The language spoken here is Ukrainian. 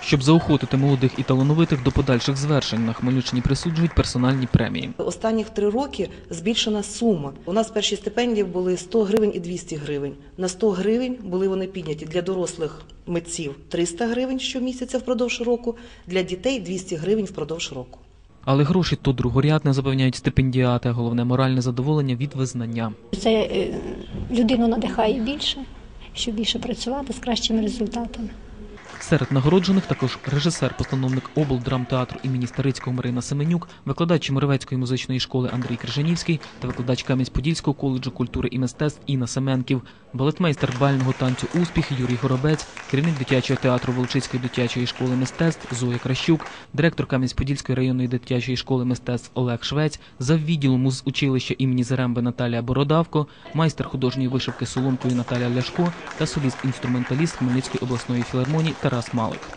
Щоб заохотити молодих і талановитих до подальших звершень на Хмельниччині присуджують персональні премії. Останніх три роки збільшена сума. У нас перші стипендії були 100 гривень і 200 гривень. На 100 гривень були вони підняті для дорослих митців 300 гривень щомісяця впродовж року, для дітей 200 гривень впродовж року. Але гроші то другорядне запевняють стипендіати, головне моральне задоволення від визнання. Це е, людину надихає більше, щоб більше працювати з кращими результатами. Серед нагороджених також режисер-постановник облдрамтеатру імені Старицького Марина Семенюк, викладач Чемеровецької музичної школи Андрій Крижанівський та викладач Кам'янець-Подільського коледжу культури і мистецтв Інна Семенків, балетмейстер бального танцю Успіх Юрій Горобець, керівник дитячого театру Волчицької дитячої школи мистецтв Зоя Кращук, директор Кам'янець-Подільської районної дитячої школи мистецтв Олег Швець, заввідділу музучилища імені Заремби Наталія Бородавко, майстер художньої вишивки соломкою Наталя Ляшко та соліст-інструменталіст Хмельницької обласної філармонії Тарас Малик.